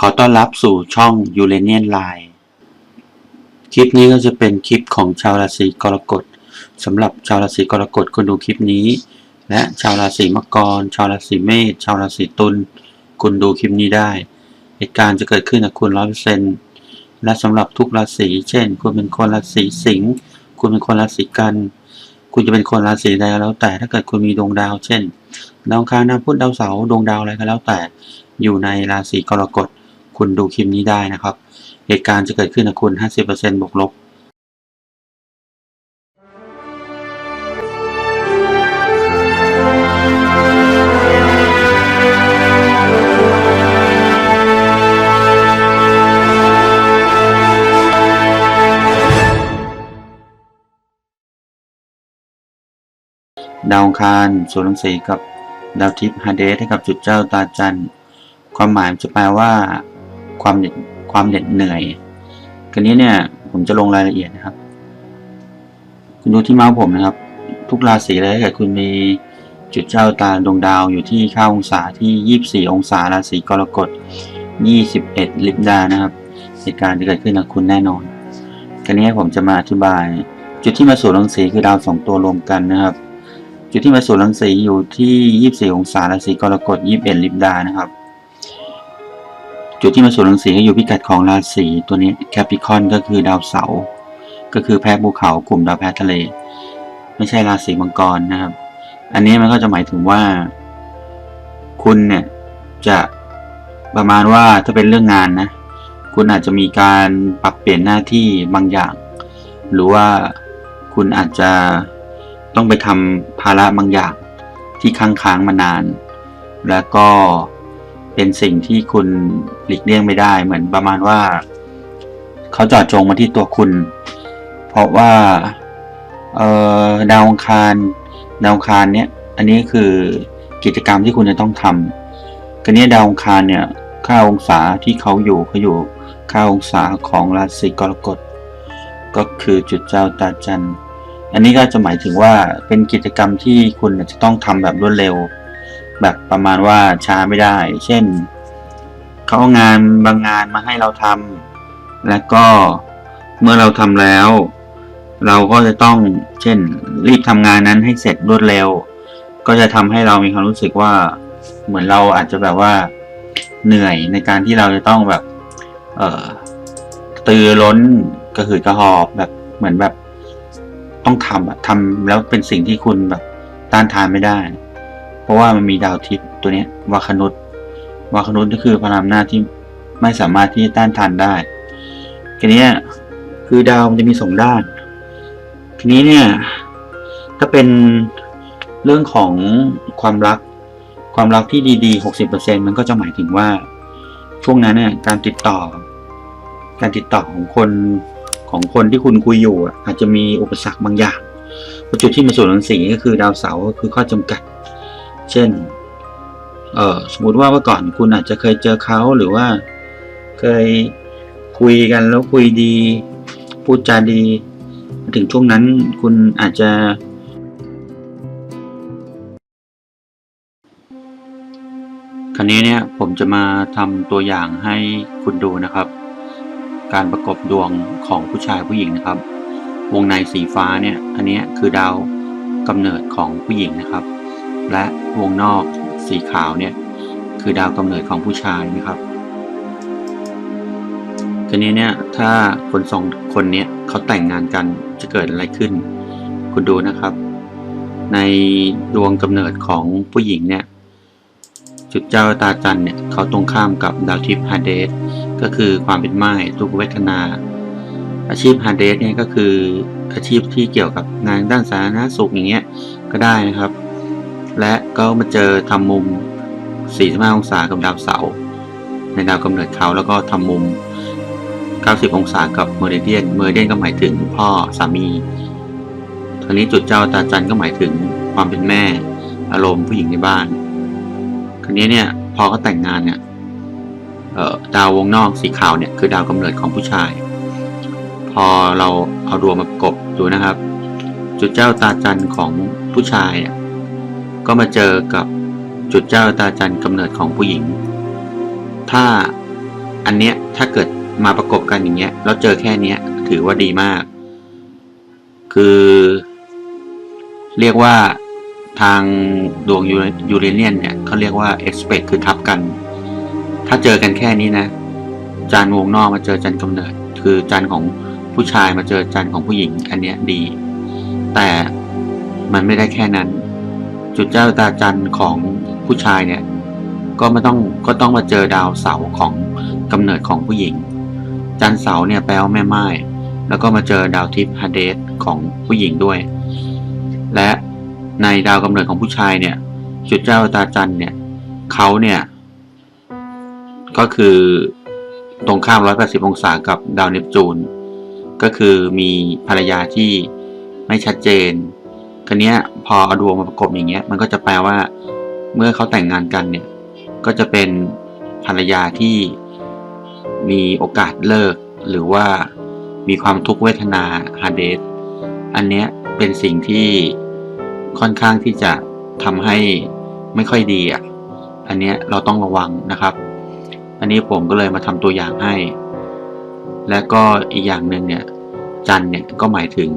ขอต้อนรับสู่ช่อง u r a n i a n Line คลิปนี้ก็จะเป็นคลิปของชาวราศีกรกฎสำหรับชาวราศีกรกฎคุณดูคลิปนี้ และชาวราศีมังกร ชาวราศีเมษชาวราศีตุลคุณดูคลิปนี้ได้ เหตุการณ์จะเกิดขึ้นกับคุณร้อยเปอร์เซ็นต์และสำหรับทุกราศีเช่น คุณเป็นคนราศีสิงห์คุณเป็นคนราศีกัน คุณจะเป็นคนราศีใดก็แล้วแต่ถ้าเกิดคุณมีดวงดาว เช่น ดาวคารดาวพุธดาวเสาร์ดวงดาวอะไรก็แล้วแต่ อยู่ในราศีกรกฎ คุณดูคลิปนี้ได้นะครับ เหตุการณ์จะเกิดขึ้นกับคุณ 50%บวกลบดาวคารส่วนรังสีกับดาวทิพย์ฮาเดสให้กับจุดเจ้าตาจันทร์ความหมายจะแปลว่า ความเหน็ดความเหน็ดเหนื่อยกันนี้เนี่ยผมจะลงรายละเอียดนะครับ คุณดูที่เมาส์ผมนะครับ ทุกราศีเลยถ้าเกิดคุณมีจุดเจ้าตาดวงดาวอยู่ที่ค่าองศาที่ 24 องศาราศีกรกฎ 21 ลิบดานะครับเหตุการณ์จะเกิดขึ้นกับคุณแน่นอนกันนี้ผมจะมาอธิบาย จุดที่มาสู่รังสีคือดาวสองตัวรวมกันนะครับ จุดที่มาสู่รังสีอยู่ที่ 24 องศาราศีกรกฎ 21 ลิบดานะครับ จุดที่มาสู่รังสีก็อยู่พิกัดของราศีตัวนี้แคปิคอนก็คือดาวเสาร์ก็คือแพ้ภูเขากลุ่มดาวแพ้ทะเล ไม่ใช่ราศีมังกรนะครับ อันนี้มันก็จะหมายถึงว่า คุณเนี่ยจะประมาณว่าถ้าเป็นเรื่องงานนะ คุณอาจจะมีการปรับเปลี่ยนหน้าที่บางอย่าง หรือว่าคุณอาจจะต้องไปทำภาระบางอย่างที่ค้างค้างมานาน แล้วก็ เป็นสิ่งที่คุณหลีกเลี่ยงไม่ได้ เหมือนประมาณว่า เขาจาะจงมาที่ตัวคุณ เพราะว่าดาวองคารดาวองคารเนี่ยอันนี้คือกิจกรรมที่คุณจะต้องทำกันนี้ดาวองคารเนี่ยค่าองศาที่เขาอยู่เขาอยู่ค่าองศาของราศีกรกฎก็คือจุดเจ้าตาจันทร์อันนี้ก็จะหมายถึงว่าเป็นกิจกรรมที่คุณจะต้องทำแบบรวดเร็ว แบบประมาณว่าช้าไม่ได้ เช่นเขาเอางานบางงานมาให้เราทำแล้วก็เมื่อเราทำแล้ว เราก็จะต้องเช่น รีบทำงานนั้นให้เสร็จรวดเร็ว ก็จะทำให้เรามีความรู้สึกว่า เหมือนเราอาจจะแบบว่าเหนื่อยในการที่เราจะต้องแบบเอ่อตือร้นกระหืดกระหอบแบบเหมือนแบบต้องทำอะทำแล้วเป็นสิ่งที่คุณแบบต้านทานไม่ได้ เพราะว่ามันมีดาวทิพย์ตัวนี้วาคนุษวาคนุษก็คือพลังอำนาจที่ไม่สามารถที่จะต้านทานได้ทีนี้คือดาวมันจะมีสองด้าน ทีนี้เนี่ยถ้าเป็นเรื่องของความรักความรักที่ดีๆหกสิบเปอร์เซ็นมันก็จะหมายถึงว่า ช่วงนั้นเนี่ยการติดต่อ การติดต่อของคนของคนที่คุณคุยอยู่อาจจะมีอุปสรรคบางอย่างจุดที่มาสู่รังสีก็คือดาวเสาร์คือข้อจำกัด เช่นเออสมมติว่าเมื่อก่อนคุณอาจจะเคยเจอเขาหรือว่า เคยคุยกันแล้วคุยดี พูดจาดี ถึงช่วงนั้นคุณอาจจะ คราวนี้เนี่ยผมจะมาทำตัวอย่างให้คุณดูนะครับ การประกบดวงของผู้ชายผู้หญิงนะครับ วงในสีฟ้าเนี่ย อันนี้คือดาวกำเนิดของผู้หญิงนะครับ และวงนอกสีขาวเนี่ยคือดาวกำเนิดของผู้ชายนะครับทีนี้เนี่ยถ้าคนสองคนเนี้ยเขาแต่งงานกันจะเกิดอะไรขึ้น คุณดูนะครับ ในดวงกำเนิดของผู้หญิงเนี่ยจุดเจ้าตาจันเนี่ยเขาตรงข้ามกับดาวทิพย์ฮาเดสก็คือความเป็นไม้ทุกเวทนา อาชีพฮาเดสเนี่ยก็คืออาชีพที่เกี่ยวกับงานด้านสาธารณสุขอย่างเงี้ยก็ได้นะครับ และก็มาเจอทำมุม 45 องศากับดาวเสาร์ในดาวกำเนิดเขาแล้วก็ทำมุม 90 องศากับเมอริเดียน เมอริเดียนก็หมายถึงพ่อสามีทีนี้จุดเจ้าตาจันก็หมายถึงความเป็นแม่ อารมณ์ผู้หญิงในบ้านคราวนี้เนี่ยพอเขาแต่งงานเนี่ยดาววงนอกสีขาวเนี่ยคือดาวกำเนิดของผู้ชาย พอเราเอาดวงมากบดูนะครับ จุดเจ้าตาจันของผู้ชายเนี่ย ก็มาเจอกับจุดเจ้าตาจันกำเนิดของผู้หญิง ถ้าอันเนี้ยถ้าเกิดมาประกบกันอย่างเงี้ยแล้วเจอแค่เนี้ยถือว่าดีมาก คือ เรียกว่าทางดวงยูเรเนียนเนี่ยเขาเรียกว่า expect คือทับกัน ถ้าเจอกันแค่นี้นะ จานวงนอกมาเจอจันกำเนิด คือจานของผู้ชายมาเจอจานของผู้หญิง อันเนี้ยดี แต่มันไม่ได้แค่นั้น จุดเจ้าตาจันของผู้ชายเนี่ย ก็ไม่ต้องก็ต้องมาเจอดาวเสาของกำเนิดของผู้หญิง จันทร์เสาเนี่ยแปลว่าแม่ไม้แล้วก็มาเจอดาวทิพย์ฮาเดสของผู้หญิงด้วย และในดาวกำเนิดของผู้ชายเนี่ย จุดเจ้าตาจันเนี่ยเขาเนี่ยก็คือตรงข้าม 180 องศากับดาวเนปจูน ก็คือมีภรรยาที่ไม่ชัดเจน คันนี้พอเอาดวงมาประกบอย่างเงี้ย มันก็จะแปลว่า เมื่อเขาแต่งงานกันเนี่ย ก็จะเป็นภรรยาที่มีโอกาสเลิก หรือว่ามีความทุกขเวทนาฮาเดสอันเนี้ยเป็นสิ่งที่ค่อนข้างที่จะทำให้ไม่ค่อยดีอะ อันเนี้ยเราต้องระวังนะครับ อันนี้ผมก็เลยมาทำตัวอย่างให้ และก็อีกอย่างหนึ่งเนี่ย จันเนี่ยก็หมายถึง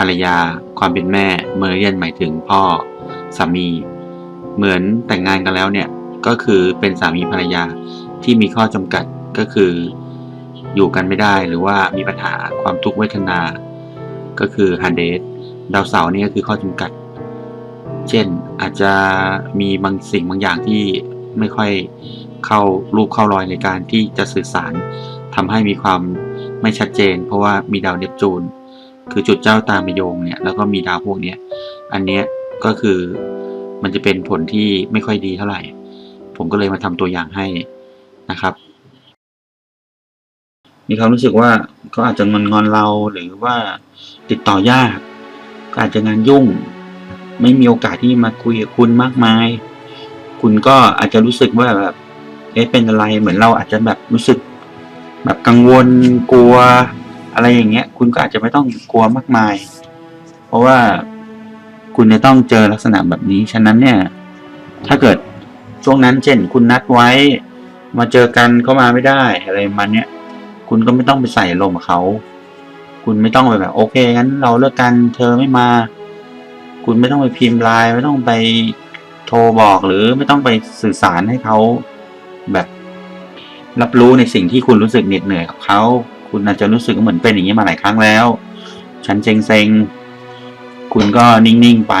ภรรยา ความเป็นแม่ เมอร์เรียนหมายถึงพ่อสามี เหมือนแต่งงานกันแล้วเนี่ยก็คือเป็นสามีภรรยาที่มีข้อจำกัดก็คืออยู่กันไม่ได้หรือว่ามีปัญหาความทุกข์เวทนา ก็คือฮันเดสดาวเสาร์นี่ก็คือข้อจำกัด เช่นอาจจะมีบางสิ่งบางอย่างที่ไม่ค่อยเข้ารูปเข้ารอยในการที่จะสื่อสารทำให้มีความไม่ชัดเจน เพราะว่ามีดาวเนปจูน คือจุดเจ้าตามโยงเนี่ยแล้วก็มีดาวพวกเนี้ยอันเนี้ยก็คือมันจะเป็นผลที่ไม่ค่อยดีเท่าไหร่ ผมก็เลยมาทำตัวอย่างให้นะครับ มีความรู้สึกว่าเขาอาจจะงอนงอนเราหรือว่าติดต่อยากก็อาจจะงานยุ่ง ไม่มีโอกาสที่มาคุยกับคุณมากมาย คุณก็อาจจะรู้สึกว่าแบบเอ๊ะเป็นอะไรเหมือนเราอาจจะแบบรู้สึก แบบกังวลกลัว อะไรอย่างเงี้ย คุณก็อาจจะไม่ต้องกลัวมากมาย เพราะว่าคุณจะต้องเจอลักษณะแบบนี้ ฉะนั้นเนี่ย ถ้าเกิดช่วงนั้นเช่น คุณนัดไว้ มาเจอกันเข้ามาไม่ได้อะไรมันเนี้ยคุณก็ไม่ต้องไปใส่ลมกับเขา คุณไม่ต้องไปแบบ โอเคงั้นเราเลิกกันเธอไม่มา คุณไม่ต้องไปพิมพ์ไลน์ไม่ต้องไปโทรบอกหรือไม่ต้องไปสื่อสารให้เขาแบบรับรู้ในสิ่งที่คุณรู้สึกเหน็ดเหนื่อยกับเขา คุณอาจจะรู้สึกเหมือนเป็นอย่างนี้มาหลายครั้งแล้ว ฉันเซ็งเซ็งคุณก็นิ่งๆไป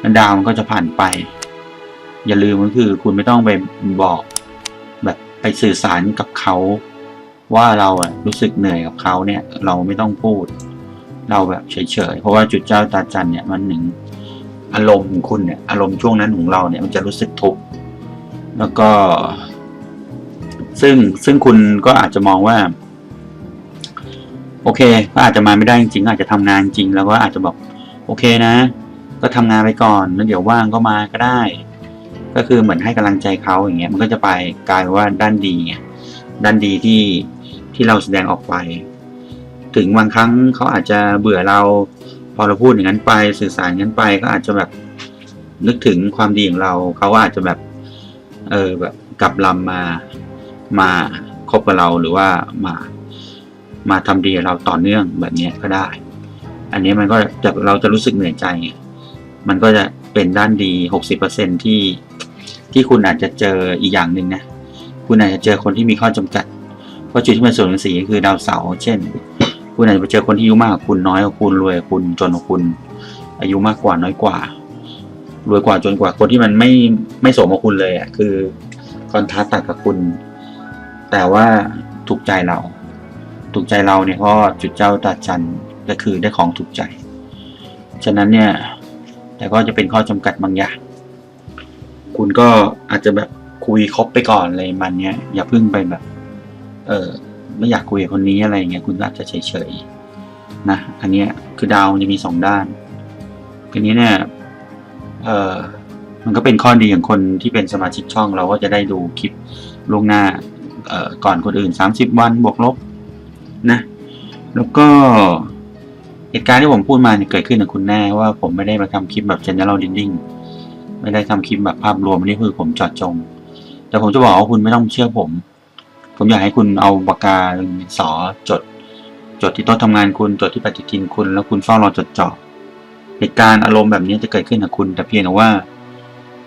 แล้วดาวมันก็จะผ่านไป อย่าลืมก็คือ คุณไม่ต้องไปบอก แบบไปสื่อสารกับเขา ว่าเราอะรู้สึกเหนื่อยกับเขาเนี่ย เราไม่ต้องพูด เราแบบเฉยๆเพราะว่าจุดเจ้าตาจันเนี่ยมันหนึ่งอารมณ์ของคุณเนี่ยอารมณ์ช่วงนั้นของเราเนี่ยมันจะรู้สึกทุกข์แล้วก็ ซึ่งซึ่งคุณก็อาจจะมองว่า โอเค ก็อาจจะมาไม่ได้จริงๆอาจจะทำงานจริง แล้วก็อาจจะบอกโอเคนะ ก็ทำงานไปก่อนแล้วเดี๋ยวว่างก็มาก็ได้ ก็คือเหมือนให้กำลังใจเขาอย่างเงี้ยมันก็จะไปกลายว่าด้านดีไงด้านดีที่ที่เราแสดงออกไป ถึงบางครั้งเขาอาจจะเบื่อเราพอเราพูดอย่างนั้นไปสื่อสารอย่างนั้นไปก็อาจจะแบบนึกถึงความดีของเราเขาอาจจะแบบเออแบบกลับลำมามาคบกับเราหรือว่ามา มาทำดีเราต่อเนื่องแบบนี้ก็ได้ อันนี้มันก็จะเราจะรู้สึกเหนื่อยใจ มันก็จะเป็นด้านดีหกสิบเปอร์เซ็นที่ที่คุณอาจจะเจออีกอย่างหนึ่งนะ คุณอาจจะเจอคนที่มีข้อจำกัด เพราะจุดที่เป็นส่วนของสีคือดาวเสาร์เช่น คุณอาจจะไปเจอคนที่อายุมากกว่าคุณน้อยกว่าคุณรวยกว่าคุณจนกว่าคุณ อายุมากกว่าน้อยกว่า รวยกว่าจนกว่าคนที่มันไม่ไม่สมกับคุณเลยอะคือคอนทราสต์ตัดกับคุณ แต่ว่าถูกใจเรา ถูกใจเราเนี่ยก็จุดเจ้าตาจันก็คือได้ของถูกใจ ฉะนั้นเนี่ย แต่ก็จะเป็นข้อจำกัดบางอย่าง คุณก็อาจจะแบบคุยคบไปก่อนอะไรมันเนี้ยอย่าเพิ่งไปแบบ เออไม่อยากคุยกับคนนี้อะไรเงี้ยคุณอาจจะเฉยๆนะอันเนี้ยคือดาวมันจะมีสองด้านทีนี้เนี่ยเออมันก็เป็นข้อดีของคนที่เป็นสมาชิกช่องเราก็จะได้ดูคลิปล่วงหน้าก่อนคนอื่นสามสิบวันบวกลบ นะ แล้วก็เหตุการณ์ที่ผมพูดมาเนี่ยเกิดขึ้นกับคุณแน่ว่าผมไม่ได้มาทำคลิปแบบ general reading ไม่ได้ทำคลิปแบบภาพรวมนี่คือผมจอดจง แต่ผมจะบอกว่าคุณไม่ต้องเชื่อผม ผมอยากให้คุณเอาปากกาดินสอจด จดที่โต๊ะทำงานคุณจดที่ปฏิทินคุณ แล้วคุณเฝ้ารอจดจ่อเหตุการณ์อารมณ์แบบนี้จะเกิดขึ้นกับคุณ แต่เพียงแต่ว่า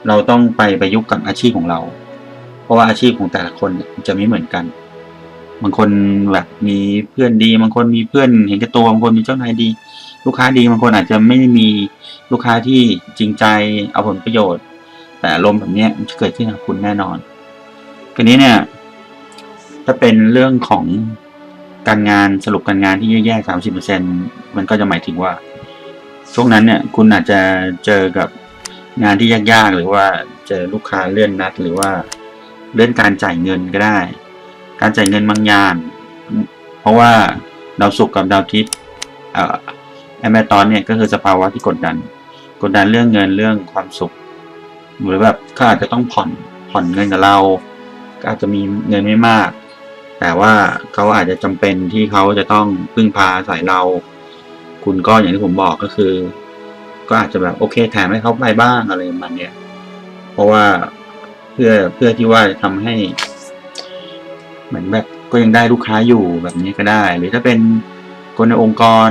เราต้องไปประยุกต์กับอาชีพของเรา เพราะว่าอาชีพของแต่ละคนจะไม่เหมือนกัน บางคนแบบมีเพื่อนดี บางคนมีเพื่อนเห็นแก่ตัวบางคนมีเจ้านายดี ลูกค้าดีบางคนอาจจะไม่มีลูกค้าที่จริงใจเอาผลประโยชน์ แต่อารมแบบนี้มันจะเกิดขึ้นกับคุณแน่นอนทีนี้เนี่ยถ้าเป็นเรื่องของการงานสรุปการงานที่แย่ๆสามสิบเปอร์เซ็นมันก็จะหมายถึงว่า ช่วงนั้นเนี่ยคุณอาจจะเจอกับงานที่ยากๆ หรือว่าเจอลูกค้าเลื่อนนัด หรือว่าเลื่อนการจ่ายเงินก็ได้ การจ่ายเงินบางอย่าง เพราะว่าดาวศุกร์กับดาวทิตย์เอ่อแอมเมตอนเนี่ยก็คือสภาวะที่กดดัน กดดันเรื่องเงินเรื่องความสุข หรือแบบเขาอาจจะต้องผ่อนผ่อนเงินกับเราก็อาจจะมีเงินไม่มาก แต่ว่าเขาอาจจะจำเป็นที่เขาจะต้องพึ่งพาอาศัยเรา คุณก็อย่างที่ผมบอกก็คือ ก็อาจจะแบบโอเคแถมให้เขาไปบ้างอะไรมาณเนี้ยเพราะว่าเพื่อเพื่อที่ว่าจะทำให้ เหมือนแบบก็ยังได้ลูกค้าอยู่แบบนี้ก็ได้ หรือถ้าเป็นคนในองค์กร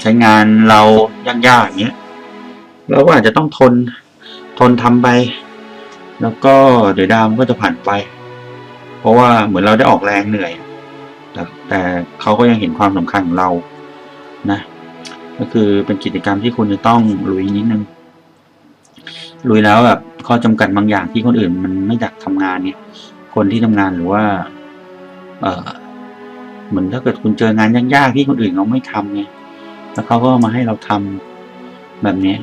ใช้งานเรายากๆอย่างเงี้ยเราก็อาจจะต้องทนทนทำไป แล้วก็เดี๋ยวดามก็จะผ่านไป เพราะว่าเหมือนเราได้ออกแรงเหนื่อย แต่แต่เขาก็ยังเห็นความสำคัญของเรานะ ก็คือเป็นกิจกรรมที่คุณจะต้องลุยนิดนึงลุยแล้วแบบข้อจำกัดบางอย่างที่คนอื่นมันไม่อยากทำงานเนี่ย คนที่ทำงานหรือว่า เออเหมือนถ้าเกิดคุณเจองานยากๆที่คนอื่นเขาไม่ทำเนี่ยแล้วเขาก็มาให้เราทำแบบนี้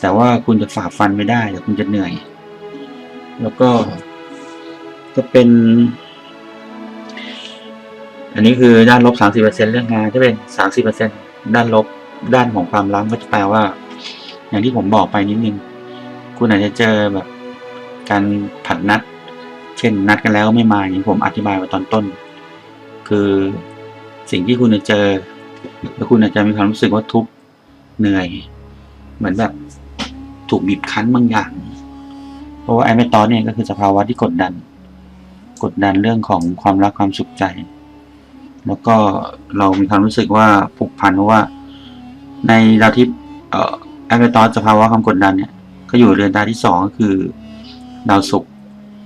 แต่ว่าคุณจะฝ่าฟันไม่ได้แต่คุณจะเหนื่อย แล้วก็จะเป็น อันนี้คือด้านลบสามสิบเปอร์เซ็นเรื่องงานถ้าเป็นสามสิบเปอร์เซ็นด้านลบด้านของความรักก็จะแปลว่า อย่างที่ผมบอกไปนิดนึง คุณอาจจะเจอแบบ การผัดนัด เช่นนัดกันแล้วไม่มาอย่างที่ผมอธิบายไว้ตอนต้น คือสิ่งที่คุณจะเจอแล้วคุณอาจจะมีความรู้สึกว่าทุกข์เหนื่อย เหมือนแบบถูกบีบคั้นบางอย่าง เพราะว่าไอ้เมตอนเนี่ยก็คือสภาวะที่กดดัน กดดันเรื่องของความรักความสุขใจ แล้วก็เรามีความรู้สึกว่าผูกพันเพราะว่า ในดาวทิพย์เอ่ไอ้เมตอนสภาวะความกดดันเนี่ยก็อยู่เรือนดาวที่สองก็คือดาวศุกร์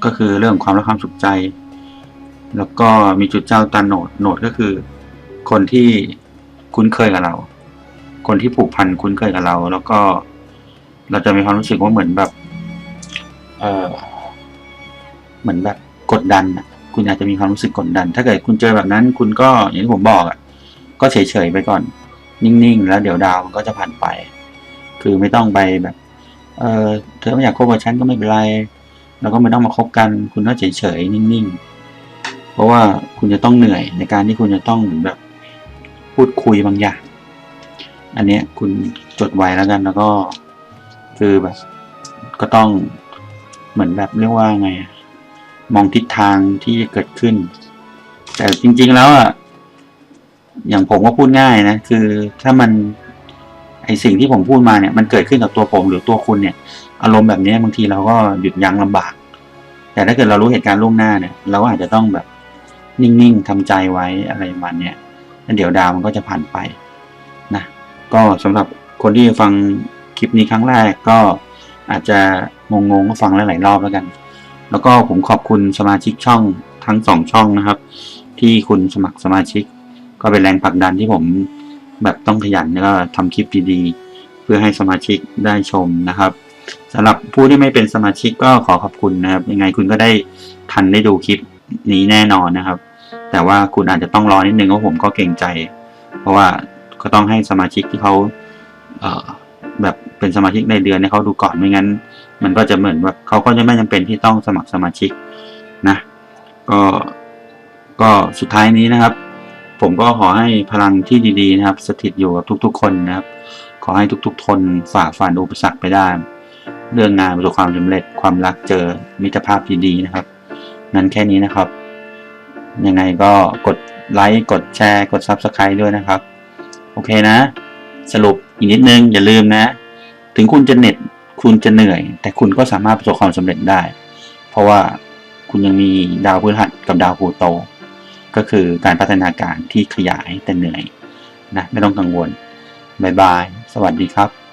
ก็คือเรื่องความรักความสุขใจ แล้วก็มีจุดเจ้าตาโหนดโหนดก็คือ คนที่คุ้นเคยกับเรา คนที่ผูกพันคุ้นเคยกับเรา แล้วก็เราจะมีความรู้สึกว่าเหมือนแบบ เออเหมือนแบบกดดันอะคุณอาจจะมีความรู้สึกกดดัน ถ้าเกิดคุณเจอแบบนั้น คุณก็อย่างที่ผมบอกอะ ก็เฉยๆไปก่อน นิ่งๆ แล้วเดี๋ยวดาวมันก็จะผ่านไป คือไม่ต้องไปแบบ เออเธอไม่อยากคบกับฉันก็ไม่เป็นไร แล้วก็ไม่ต้องมาคบกัน คุณก็เฉยๆนิ่งๆ เพราะว่าคุณจะต้องเหนื่อยในการที่คุณจะต้องเหมือนแบบพูดคุยบางอย่าง อันเนี้ยคุณจดไว้แล้วกันแล้วก็คือแบบก็ต้องเหมือนแบบเรียกว่าไง มองทิศทางที่จะเกิดขึ้น แต่จริงๆแล้วอะอย่างผมก็พูดง่ายนะ คือถ้ามันไอสิ่งที่ผมพูดมาเนี่ย มันเกิดขึ้นกับตัวผมหรือตัวคุณเนี่ย อารมณ์แบบนี้บางทีเราก็หยุดยั้งลำบาก แต่ถ้าเกิดเรารู้เหตุการณ์ล่วงหน้าเนี่ย เราก็อาจจะต้องแบบนิ่งๆทำใจไว้อะไรประมาณเนี้ยแล้วเดี๋ยวดาวมันก็จะผ่านไปนะก็สำหรับคนที่ฟังคลิปนี้ครั้งแรกก็อาจจะงงๆก็ฟังหลายๆรอบแล้วกัน แล้วก็ผมขอบคุณสมาชิกช่องทั้งสองช่องนะครับ ที่คุณสมัครสมาชิก ก็เป็นแรงผลักดันที่ผมแบบต้องขยันแล้วก็ทำคลิปดีๆ เพื่อให้สมาชิกได้ชมนะครับ สำหรับผู้ที่ไม่เป็นสมาชิกก็ขอขอบคุณนะครับ ยังไงคุณก็ได้ทันได้ดูคลิปนี้แน่นอนนะครับ แต่ว่าคุณอาจจะต้องรอนิดนึงเพราะผมก็เกรงใจ เพราะว่าก็ต้องให้สมาชิกที่เขาเแบบเป็นสมาชิกในเดือนให้เขาดูก่อนไม่งั้น มันก็จะเหมือนแบบเขาก็จะไม่จำเป็นที่ต้องสมัครสมาชิกนะก็ก็สุดท้ายนี้นะครับ ผมก็ขอให้พลังที่ดีๆนะครับ สถิตอยู่กับทุกๆ คนนะครับ ขอให้ทุกๆทนฝ่าฟันอุปสรรคไปได้ เรื่องงานประสบความสำเร็จความรักเจอมิตรภาพที่ดีนะครับ นั้นแค่นี้นะครับ ยังไงก็กดไลค์กดแชร์ กด Subscribe ด้วยนะครับ โอเคนะ สรุปอีกนิดนึงอย่าลืมนะ ถึงคุณจะเหน็ดคุณจะเหนื่อย แต่คุณก็สามารถประสบความสำเร็จได้ เพราะว่าคคุณยังมีดาวพฤหัสกับดาวพลูโต ก็คือการพัฒนาการที่ขยายแต่เหนื่อยนะไม่ต้องกังวลบายบาย สวัสดีครับ